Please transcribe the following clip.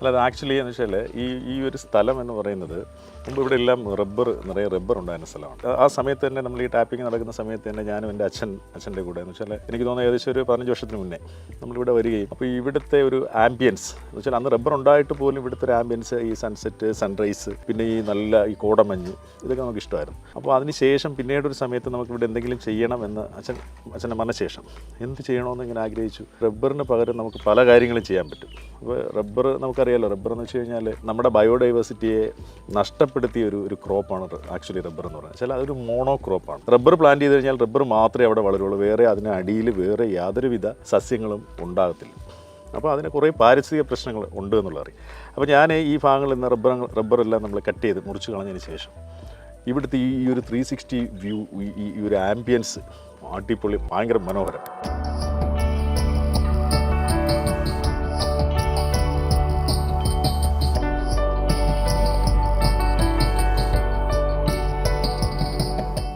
അല്ല അത് ആക്ച്വലി എന്ന് വെച്ചാൽ ഈ ഈ ഒരു സ്ഥലം എന്ന് പറയുന്നത് മുമ്പ് ഇവിടെ എല്ലാം റബ്ബർ നിറയെ റബ്ബർ ഉണ്ടായിരുന്ന സ്ഥലമാണ്. ആ- സമയത്ത് തന്നെ നമ്മൾ ഈ ടാപ്പിംഗ് നടക്കുന്ന സമയത്ത് തന്നെ ഞാനും എന്റെ അച്ഛൻ അച്ഛന്റെ കൂടെ എന്ന് വെച്ചാൽ എനിക്ക് തോന്നുന്നു ഏകദേശം ഒരു പതിനഞ്ച് വർഷത്തിന് മുന്നേ നമ്മളിവിടെ വരികയും. അപ്പോൾ ഇവിടുത്തെ ഒരു ആംബിയൻസ് എന്ന് വെച്ചാൽ അന്ന് റബ്ബർ ഉണ്ടായിട്ട് പോലും ഇവിടുത്തെ ഒരു ആംബിയൻസ് ഈ സൺസെറ്റ് സൺറൈസ് പിന്നെ ഈ നല്ല ഈ കോടമഞ്ഞ് ഇതൊക്കെ നമുക്ക് ഇഷ്ടമായിരുന്നു. അപ്പോൾ അതിനുശേഷം പിന്നീട് ഒരു സമയത്ത് നമുക്ക് ഇവിടെ എന്തെങ്കിലും ചെയ്യണം എന്ന് അച്ഛൻ അച്ഛന്റെ മരണശേഷം എന്ത് ചെയ്യണമെന്ന് ഇങ്ങനെ ആഗ്രഹിച്ചു. റബ്ബറിന് പകരം നമുക്ക് പല കാര്യങ്ങളും ചെയ്യാൻ പറ്റും. അപ്പോൾ റബ്ബർ നമുക്കറിയാലോ റബ്ബർ എന്ന് വെച്ച് കഴിഞ്ഞാൽ നമ്മുടെ ബയോഡൈവേഴ്സിറ്റിയെ നഷ്ടപ്പെടുത്തിയ ഒരു ഒരു ക്രോപ്പാണ് ആക്ച്വലി റബ്ബർ എന്ന് പറയുന്നത് വെച്ചാൽ അതൊരു മോണോ ക്രോപ്പാണ് റബ്ബർ പ്ലാന്റ് ചെയ്ത് കഴിഞ്ഞാൽ റബ്ബർ മാത്രമേ അവിടെ വളരുള്ളൂ. വേറെ അതിന് അടിയിൽ വേറെ യാതൊരുവിധ സസ്യങ്ങളും ഉണ്ടാകത്തില്ല. അപ്പോൾ അതിന് കുറേ പാരിസ്ഥിതിക പ്രശ്നങ്ങൾ ഉണ്ട് എന്നുള്ള അറിയാം. അപ്പോൾ ഞാൻ ഈ ഭാഗങ്ങളിൽ നിന്ന് റബ്ബർ റബ്ബറെല്ലാം നമ്മൾ കട്ട് ചെയ്ത് മുറിച്ച് കളഞ്ഞതിന് ശേഷം ഇവിടുത്തെ ഈ ഒരു ത്രീ സിക്സ്റ്റി വ്യൂ ഈ ഈ ഒരു ആംബിയൻസ് അടിപൊളി ഭയങ്കര മനോഹരം.